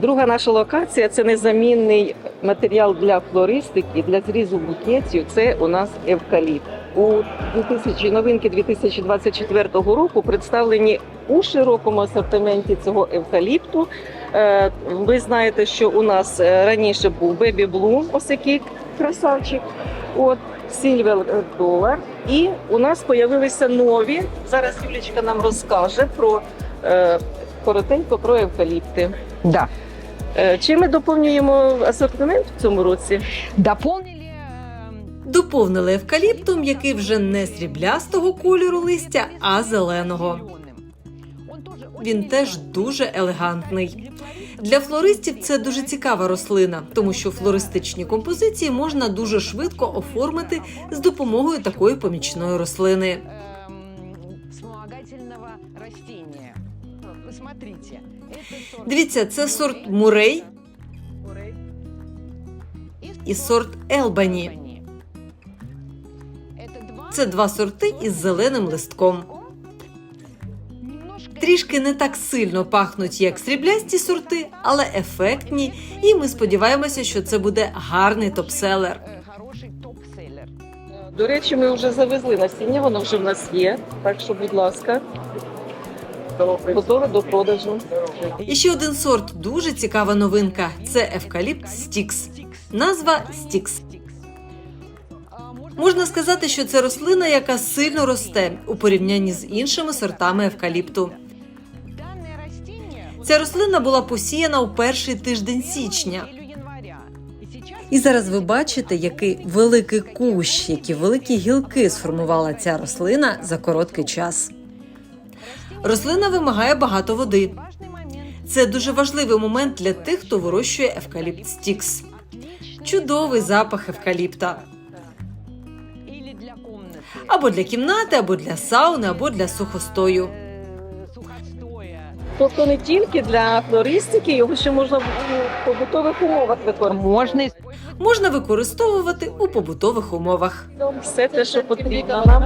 Друга наша локація це незамінний матеріал для флористики, для зрізу букетів. Це у нас евкаліпт. У 2000, новинки 2024 року представлені у широкому асортименті цього евкаліпту. Е, Ви знаєте, що у нас е, раніше був Baby Blue, ось який красавчик. От Silver Dollar. І у нас з'явилися нові. Зараз Юлічка нам розкаже про е, коротенько про евкаліпти. Да. Е, Чим ми доповнюємо асортимент в цьому році? Дополнили э, Доповнили евкаліптом, який вже не сріблястого кольору листя, а зеленого. Он тоже Він очень теж элегантный. дуже елегантний. Для флористів це дуже цікава рослина, тому що флористичні композиції можна дуже швидко оформити з допомогою такої помічної рослини. Дивіться, це сорт мурей і сорт елбані. Два Це два сорти із зеленим листком. Трішки не так сильно пахнуть, як сріблясті сорти, але ефектні, і ми сподіваємося, що це буде гарний топселер. хороший. До речі, ми вже завезли насіння, воно вже в нас є. Так що, будь ласка, готове до продажу. І ще один сорт дуже цікава новинка. Це евкаліпт Стікс. Назва Стікс. Можна сказати, що це рослина, яка сильно росте у порівнянні з іншими сортами евкаліпту. Ця рослина була посіяна у перший тиждень січня. І зараз ви бачите, який великий кущ, які великі гілки сформувала ця рослина за короткий час. Рослина вимагає багато води. важный момент. Це дуже важливий момент для тих, хто вирощує евкаліпт стікс. Чудовий запах евкаліпта. Или для комнаты. Або для кімнати, або для сауни, або для сухостою. Э, Сухостоя. Тобто не тільки для флористики, його ще можна в у побутових умовах використовувати. Можно Можна використовувати у побутових умовах. Все те, що потрібно нам.